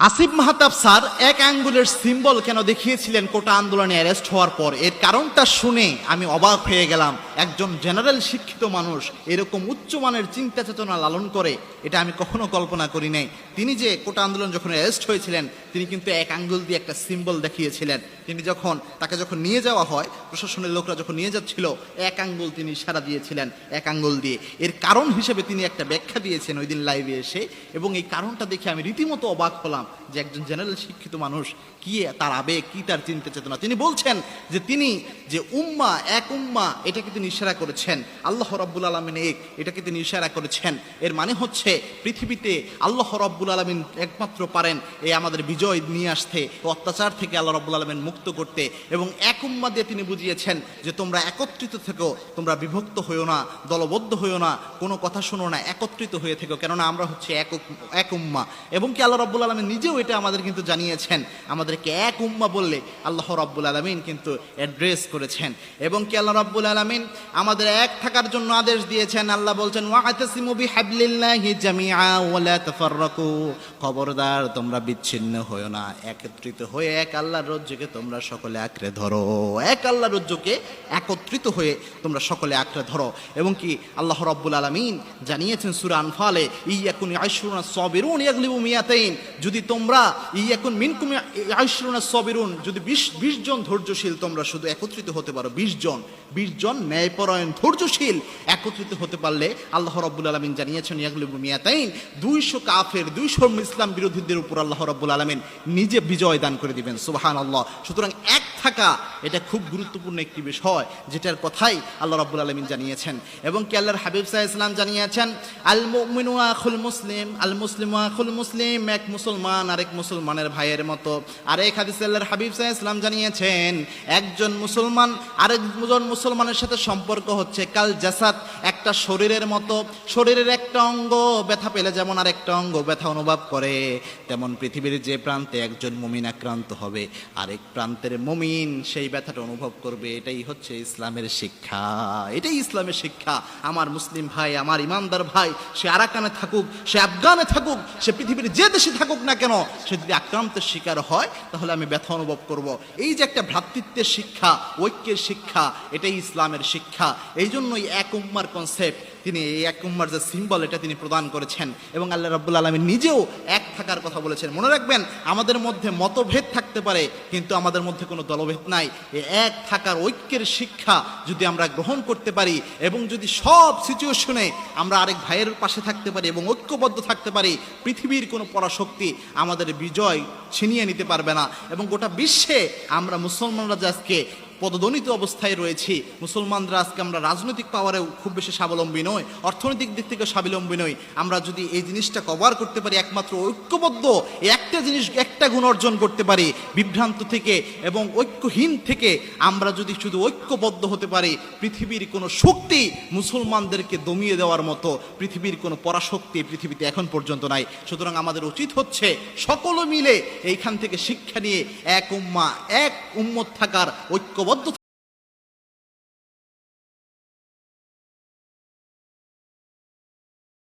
Asif Mahtab sir এক আঙ্গুলের symbol কেন দেখিয়েছিলেন কোটা আন্দোলনে অ্যারেস্ট হওয়ার পর? এর কারণটা শুনে আমি অবাক হয়ে গেলাম। একজন জেনারেল শিক্ষিত মানুষ এরকম উচ্চমানের চিন্তা চেতনা লালন করে, এটা আমি কখনো কল্পনা করি নাই। তিনি যে কোটা আন্দোলন যখন অ্যারেস্ট হয়েছিলেন, তিনি কিন্তু এক আঙ্গুল দিয়ে একটা সিম্বল দেখিয়েছিলেন। তিনি যখন, তাকে যখন নিয়ে যাওয়া হয়, প্রশাসনের লোকরা যখন নিয়ে যাচ্ছিল, এক আঙ্গুল তিনি ইশারা দিয়েছিলেন, এক আঙ্গুল দিয়ে। এর কারণ হিসেবে তিনি একটা ব্যাখ্যা দিয়েছেন ওই দিন লাইভে এসে, এবং এই কারণটা দেখে আমি রীতিমতো অবাক হলাম। যে একজন জেনারেল শিক্ষিত মানুষ কি তার আবেগ, কি তার চিন্তা চেতনা? তিনি বলছেন যে তিনি যে উম্মা, এক উম্মা, এটাকে তিনি ইশারা করেছেন। আল্লাহ রব্বুল আলমিন এক, এটাকে তিনি ইশারা করেছেন। এর মানে হচ্ছে পৃথিবীতে আল্লাহ রব্বুল আলমিন একমাত্র পারেন এই আমাদের বিজয় নিয়ে আসতে অত্যাচার থেকে আল্লাহ রব্বুল আলমিন মুক্ত করতে। এবং এক উম্মা দিয়ে তিনি বুঝিয়েছেন যে তোমরা একত্রিত থেকো, তোমরা বিভক্ত হইও না, দলবদ্ধ হইও না, কোনো কথা শোনো না, একত্রিত হয়ে থেকো। কেননা আমরা হচ্ছে এক এক উম্মা। এবং কি আল্লাহ রব্বুল আলমিন নিজেও এটা আমাদের কিন্তু জানিয়েছেন। আমাদেরকে এক উম্মা বললে আল্লাহ রব্বুল আলমিন কিন্তু অ্যাড্রেস করেছেন। এবং কি আল্লাহ রব্বুল আলমিন আমাদের এক থাকার জন্য আদেশ দিয়েছেন? আল্লাহ বলছেন খবরদার, তোমরা বিচ্ছিন্ন হয়ো না। একত্রিত হয়ে এক আল্লাহর রজ্জুকে তোমরা সকলে আঁকড়ে ধরো। এক আল্লাহর রজ্জুকে একত্রিত হয়ে তোমরা সকলে আঁকড়ে ধরো। এবং কি আল্লাহ রব্বুল আলমিন জানিয়েছেন সুরা আনফালে ইয়াকুন আইসুনা সবিরুন ইয়াগলিবু মিয়াতাইন। যদি তোমরা ইয়াকুন মিনকুম আইসুনা সবিরুন, যদি বিশ বিশ জন ধৈর্যশীল, তোমরা শুধু একত্রিত হতে পারো, বিশ জন। বিশ জন ন্যায়পরায়ণ, ধৈর্যশীল একত্রিত হতে পারলে আল্লাহ রব্বুল আলমিন জানিয়েছেন, ইয়াগলিবু মিয়াতাইন দুইশো কাফের, দুইশো ইসলাম বিরোধীদের উপর আল্লাহ রব্বুল আলমিন নিজে বিজয় দান করে দিবেন। সুবাহান আল্লাহ সুতরাং এক থাকা, এটা খুব গুরুত্বপূর্ণ একটি বিষয়, যেটার কথাই আল্লাহ রাব্বুল আলমিন জানিয়েছেন। এবং কি আল্লাহর হাবিব সাহা ইসলাম জানিয়েছেন আল মুমিনু আখুল মুসলিম আল মুসলিম আখুল মুসলিম, এক মুসলমান আরেক মুসলমানের ভাইয়ের মতো। আরেক হাদিস আল্লাহর হাবিব সাহা ইসলাম জানিয়েছেন, একজন মুসলমান আরেকজন মুসলমানের সাথে সম্পর্ক হচ্ছে কাল জাসাদ, একটা শরীরের মতো, শরীরের একটা অঙ্গ, ব্যথা পেলে যেমন আর একটা অঙ্গ, ব্যথা অনুভব করে, তেমন পৃথিবীর যে প্রান্তে একজন মুমিন আক্রান্ত হবে, আরেক প্রান্তের মুমিন সেই ব্যথাটা অনুভব করবে, এটাই হচ্ছে ইসলামের শিক্ষা। এটাই ইসলামের শিক্ষা। আমার মুসলিম ভাই, আমার ইমানদার ভাই, সে আরাকানে থাকুক, সে আফগানে থাকুক, সে পৃথিবীর যে দেশে থাকুক না কেন, সে যদি আক্রান্তের শিকার হয়, তাহলে আমি ব্যথা অনুভব করব। এই যে একটা ভ্রাতৃত্বের শিক্ষা, ঐক্যের শিক্ষা, এটাই ইসলামের শিক্ষা। এই জন্যই এক উম্মার কনসেপ্ট তিনি এই এক উম্মার যে সিম্বল এটা তিনি প্রদান করেছেন। এবং আল্লাহ রাব্বুল আলমী নিজেও এক থাকার কথা বলেছেন। মনে রাখবেন, আমাদের মধ্যে মতভেদ থাকতে পারে, কিন্তু আমাদের মধ্যে কোনো দলভেদ নাই। এক থাকার ঐক্যের শিক্ষা যদি আমরা গ্রহণ করতে পারি, এবং যদি সব সিচুয়েশনে আমরা আরেক ভাইয়ের পাশে থাকতে পারি, এবং ঐক্যবদ্ধ থাকতে পারি, পৃথিবীর কোনো পরাশক্তি আমাদের বিজয় ছিনিয়ে নিতে পারবে না। এবং গোটা বিশ্বে আমরা মুসলমানরা যে আজকে পদদনিত অবস্থায় রয়েছি। মুসলমানরা আজকে আমরা রাজনৈতিক পাওয়ারেও খুব বেশি স্বাবলম্বী নই, অর্থনৈতিক দিক থেকে স্বাবলম্বী নই। আমরা যদি এই জিনিসটা কভার করতে পারি, একমাত্র ঐক্যবদ্ধ একটা জিনিস, একটা গুণ অর্জন করতে পারি, বিভ্রান্ত থেকে এবং ঐক্যহীন থেকে আমরা যদি শুধু ঐক্যবদ্ধ হতে পারি, পৃথিবীর কোনো শক্তি মুসলমানদেরকে দমিয়ে দেওয়ার মতো, পৃথিবীর কোনো পরাশক্তি পৃথিবীতে এখন পর্যন্ত নাই। সুতরাং আমাদের উচিত হচ্ছে সকলে মিলে এইখান থেকে শিক্ষা নিয়ে এক উম্মা, এক উম্মত থাকার ঐক্যবদ্ধ অদ্ভুত